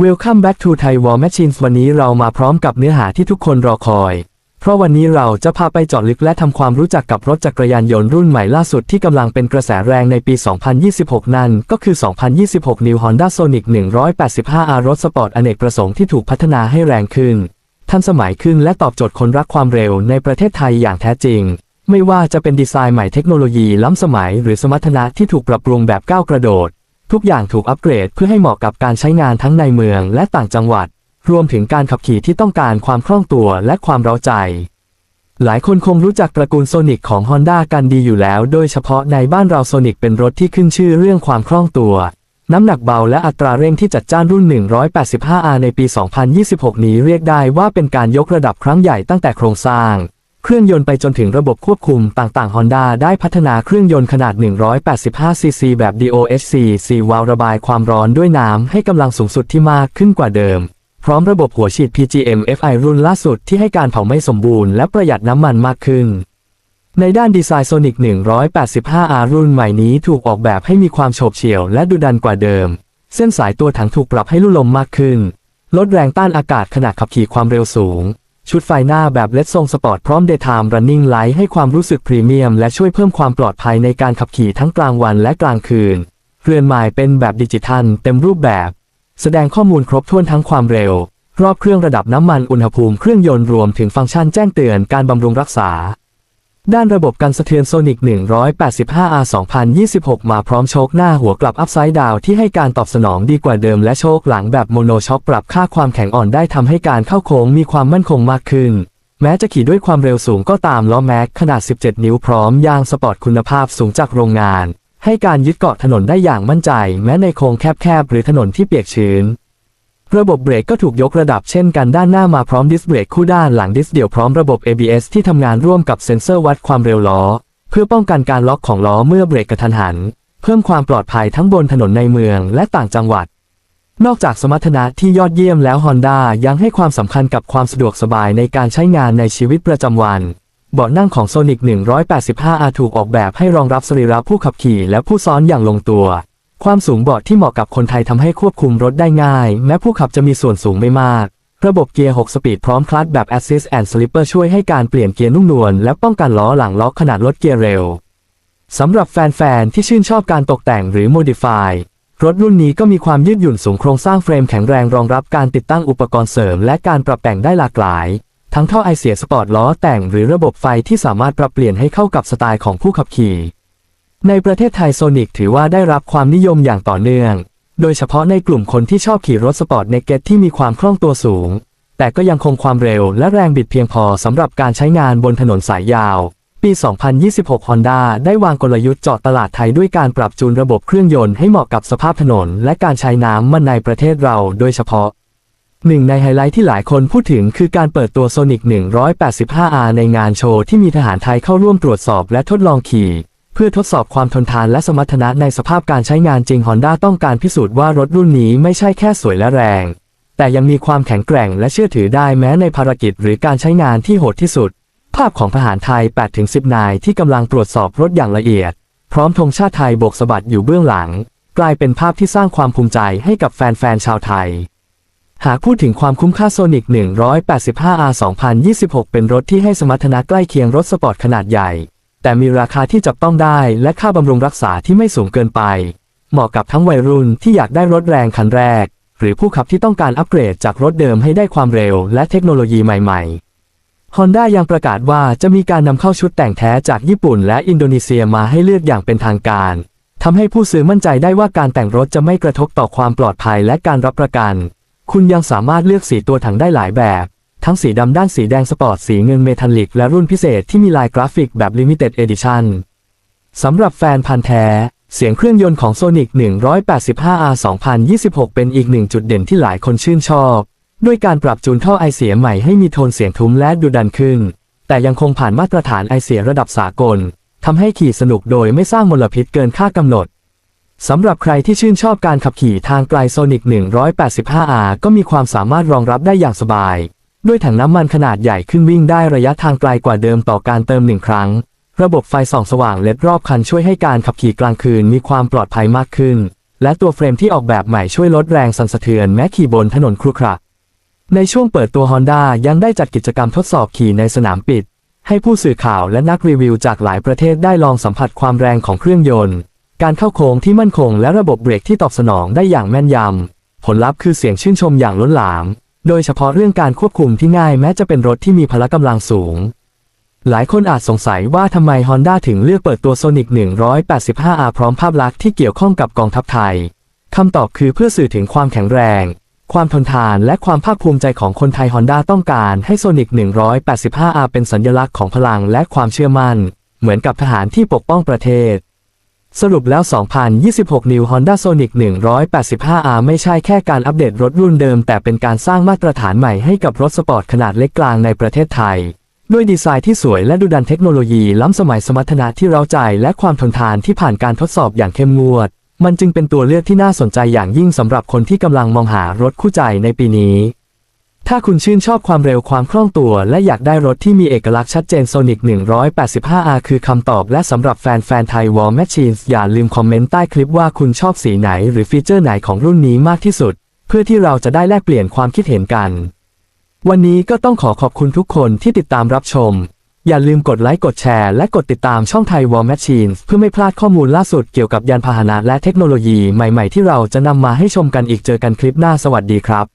Welcome back to Thai War Machines วันนี้เรามาพร้อมกับเนื้อหาที่ทุกคนรอคอย เพราะวันนี้เราจะพาไปเจาะลึกและทำความรู้จักกับรถจักรยานยนต์รุ่นใหม่ล่าสุดที่กำลังเป็นกระแสแรงในปี 2026 นั่นก็คือ 2026 New Honda Sonic 185R รถสปอร์ตอเนกประสงค์ที่ถูกพัฒนาให้แรงขึ้น ทันสมัยขึ้นและตอบโจทย์คนรักความเร็วในประเทศไทยอย่างแท้จริง ไม่ว่าจะเป็นดีไซน์ใหม่เทคโนโลยีล้ำสมัย หรือสมรรถนะที่ถูกปรับปรุงแบบก้าวกระโดด ทุกอย่างถูกอัปเกรดเพื่อให้เหมาะกับการใช้งานทั้งในเมืองและต่างจังหวัด รวมถึงการขับขี่ที่ต้องการความคล่องตัวและความเร้าใจ หลายคนคงรู้จักตระกูลโซนิกของ Honda กันดีอยู่แล้ว โดยเฉพาะในบ้านเราโซนิกเป็นรถที่ขึ้นชื่อเรื่องความคล่องตัว น้ำหนักเบาและอัตราเร่งที่จัดจ้านรุ่น 185R ในปี 2026 นี้เรียกได้ว่าเป็นการยกระดับครั้งใหญ่ตั้งแต่โครงสร้าง เครื่องยนต์ไปจนถึงระบบควบคุมต่างๆ Honda ได้พัฒนาเครื่องยนต์ขนาด 185cc แบบ DOHC 4วาล์วระบายความร้อนด้วยน้ำให้กำลังสูงสุดที่มากขึ้นกว่าเดิม พร้อมระบบหัวฉีด PGM FI รุ่นล่าสุดที่ให้การเผาไม่สมบูรณ์และประหยัดน้ำมันมากขึ้น ในด้านดีไซน์ Sonic 185R รุ่นใหม่นี้ถูกออกแบบให้มีความโฉบเฉี่ยวและดุดันกว่าเดิม เส้นสายตัวถังถูกปรับให้ลุ่มลมมากขึ้น ลดแรงต้านอากาศขณะขับขี่ความเร็วสูง ชุดไฟหน้าแบบเลดทรงสปอร์ตพร้อมเดทาร์ม running Light ให้ความรู้สึกพรีเมียม และช่วยเพิ่มความปลอดภัยในการขับขี่ทั้งกลางวันและกลางคืน เรือนหม้เป็นแบบดิจิทัล เต็มรูปแบบ แสดงข้อมูลครบถ้วนทั้งความเร็ว รอบเครื่องระดับน้ำมันอุณหภูมิเครื่องยนต์รวมถึงฟังก์ชันแจ้งเตือนการบำรุงรักษา ด้านระบบการสะเทือนโซนิก 185R 2026 มาพร้อมโชคหน้าหัวกลับอัพไซด์ดาวที่ให้การตอบสนองดีกว่าเดิมและโชคหลังแบบโมโนช็อคปรับค่าความแข็งอ่อนได้ทำให้การเข้าโค้งมีความมั่นคงมากขึ้น แม้จะขี่ด้วยความเร็วสูงก็ตามล้อแม็กขนาด 17 นิ้วพร้อมยางสปอร์ตคุณภาพสูงจากโรงงาน ให้การยึดเกาะถนนได้อย่างมั่นใจ แม้ในโค้งแคบๆหรือถนนที่เปียกชื้น ระบบเบรกก็ถูกยกระดับเช่นกันด้านหน้ามาพร้อมดิสเบรกคู่ด้านหลังดิสเดี่ยวพร้อมระบบ ABS ที่ทำงานร่วมกับเซ็นเซอร์วัดความเร็วล้อ เพื่อป้องกันการล็อกของล้อเมื่อเบรกกระทันหัน เพิ่มความปลอดภัยทั้งบนถนนในเมืองและต่างจังหวัด นอกจากสมรรถนะที่ยอดเยี่ยมแล้ว Honda ยังให้ความสำคัญกับความสะดวกสบายในการใช้งานในชีวิตประจำวันเบาะนั่งของ Sonic 185R ถูกออกแบบให้รองรับสรีระผู้ขับขี่และผู้ซ้อนอย่างลงตัว ความสูงเบาะที่เหมาะกับคนไทยทำให้ควบคุมรถได้ง่าย แม้ผู้ขับจะมีส่วนสูงไม่มาก ระบบเกียร์ 6 สปีดพร้อมคลัตช์แบบ Assist and Slipper ช่วยให้การเปลี่ยนเกียร์นุ่มนวลและป้องกันล้อหลังล็อกขนาดลดเกียร์เร็วสำหรับแฟนๆ ที่ชื่นชอบการตกแต่งหรือ Modify รถรุ่นนี้ก็มีความยืดหยุ่นสูงโครงสร้างเฟรมแข็งแรงรองรับการติดตั้งอุปกรณ์เสริม และการปรับแต่งได้หลากหลาย ทั้งท่อไอเสียสปอร์ตล้อแต่งหรือระบบไฟที่สามารถปรับเปลี่ยนให้เข้ากับสไตล์ของผู้ขับขี่ ในประเทศไทยโซนิกถือว่าได้รับความนิยมอย่างต่อเนื่อง โดยเฉพาะในกลุ่มคนที่ชอบขี่รถสปอร์ตเนกเก็ตที่มีความคล่องตัวสูง แต่ก็ยังคงความเร็วและแรงบิดเพียงพอสำหรับการใช้งานบนถนนสายยาว ปี 2026 Honda ได้วางกลยุทธ์เจาะตลาดไทยด้วยการปรับจูนระบบเครื่องยนต์ให้เหมาะกับสภาพถนน และการใช้น้ำมันในประเทศเราโดยเฉพาะหนึ่งในไฮไลท์ที่หลายคนพูดถึงคือการเปิดตัว Sonic 185R ในงานโชว์ที่มีทหารไทยเข้าร่วมตรวจสอบและทดลองขี่ เพื่อทดสอบความทนทานและสมรรถนะในสภาพการใช้งานจริง Honda ต้องการพิสูจน์ว่ารถรุ่นนี้ไม่ใช่แค่สวยและแรง แต่ยังมีความแข็งแกร่งและเชื่อถือได้แม้ในภารกิจหรือการใช้งานที่โหดที่สุด ภาพของทหารไทย 8-10 นายที่กำลังตรวจสอบรถอย่างละเอียด พร้อมธงชาติไทยโบกสะบัดอยู่เบื้องหลัง กลายเป็นภาพที่สร้างความภูมิใจให้กับแฟนๆชาวไทยหากพูดถึงความคุ้มค่าโซนิก 185R 2026 เป็นรถที่ให้สมรรถนะใกล้เคียงรถสปอร์ตขนาดใหญ่ แต่มีราคาที่จับต้องได้และค่าบำรุงรักษาที่ไม่สูงเกินไป เหมาะกับทั้งวัยรุ่นที่อยากได้รถแรงคันแรก หรือผู้ขับที่ต้องการอัปเกรดจากรถเดิมให้ได้ความเร็วและเทคโนโลยีใหม่ ๆ Honda ยังประกาศว่าจะมีการนำเข้าชุดแต่งแท้จากญี่ปุ่นและอินโดนีเซียมาให้เลือกอย่างเป็นทางการทำให้ผู้ซื้อมั่นใจได้ว่าการแต่งรถจะไม่กระทบต่อความปลอดภัยและการรับประกัน คุณยังสามารถเลือกสีตัวถังได้หลายแบบ ทั้งสีดำด้านสีแดงสปอร์ตสีเงินเมทัลลิก และรุ่นพิเศษที่มีลายกราฟิกแบบ Limited Edition สำหรับแฟนพันธ์แท้ เสียงเครื่องยนต์ของ Sonic 185R 2026 เป็นอีกหนึ่งจุดเด่นที่หลายคนชื่นชอบ ด้วยการปรับจูนท่อไอเสียใหม่ให้มีโทนเสียงทุ้มและดูดันขึ้น แต่ยังคงผ่านมาตรฐานไอเสียระดับสากลทำให้ขี่สนุกโดยไม่สร้างมลพิษเกินค่ากำหนดสำหรับใครที่ชื่นชอบการขับขี่ทางไกล Sonic 185R ก็มีความสามารถรองรับได้อย่างสบาย ด้วยถังน้ำมันขนาดใหญ่ขึ้นวิ่งได้ระยะทางไกลกว่าเดิมต่อการเติมหนึ่งครั้ง ระบบไฟส่องสว่างเล็ดรอบคันช่วยให้การขับขี่กลางคืนมีความปลอดภัยมากขึ้น และตัวเฟรมที่ออกแบบใหม่ช่วยลดแรงสั่นสะเทือนแม้ขี่บนถนนครุขระในช่วงเปิดตัว Honda ยังได้จัดกิจกรรมทดสอบขี่ในสนามปิด ให้ผู้สื่อข่าวและนักรีวิวจากหลายประเทศได้ลองสัมผัสความแรงของเครื่องยนต์ การเข้าโค้งที่มั่นคงและระบบเบรกที่ตอบสนองได้อย่างแม่นยำผลลัพธ์คือเสียงชื่นชมอย่างล้นหลาม โดยเฉพาะเรื่องการควบคุมที่ง่ายแม้จะเป็นรถที่มีพละกำลังสูง หลายคนอาจสงสัยว่าทำไม Honda ถึงเลือกเปิดตัว Sonic 185R พร้อมภาพลักษณ์ที่เกี่ยวข้องกับกองทัพไทยคำตอบคือเพื่อสื่อถึงความแข็งแรง ความทนทานและความภาคภูมิใจของคนไทย Honda ต้องการให้ Sonic 185R เป็นสัญลักษณ์ของพลังและความเชื่อมั่น เหมือนกับทหารที่ปกป้องประเทศ สรุปแล้ว 2026 New Honda Sonic 185R ไม่ใช่แค่การอัปเดตรถรุ่นเดิม แต่เป็นการสร้างมาตรฐานใหม่ให้กับรถสปอร์ตขนาดเล็กกลางในประเทศไทย ด้วยดีไซน์ที่สวยและดูดันเทคโนโลยีล้ำสมัยสมรรถนะที่เร้าใจ และความทนทานที่ผ่านการทดสอบอย่างเข้มงวด มันจึงเป็นตัวเลือกที่น่าสนใจอย่างยิ่งสำหรับคนที่กำลังมองหารถคู่ใจในปีนี้ ถ้าคุณชื่นชอบความเร็วความคล่องตัว และอยากได้รถที่มีเอกลักษณ์ชัดเจน Sonic 185R คือคำตอบ และสำหรับแฟนๆไทย War Machines อย่าลืมคอมเมนต์ใต้คลิปว่าคุณชอบสีไหนหรือฟีเจอร์ไหนของรุ่นนี้มากที่สุด เพื่อที่เราจะได้แลกเปลี่ยนความคิดเห็นกัน วันนี้ก็ต้องขอขอบคุณทุกคนที่ติดตามรับชม อย่าลืมกดไลค์กดแชร์และกดติดตามช่องไทย War Machines เพื่อไม่พลาดข้อมูลล่าสุดเกี่ยวกับยานพาหนะและเทคโนโลยีใหม่ ๆ ที่เราจะนำมาให้ชมกันอีกเจอกันคลิปหน้าสวัสดีครับ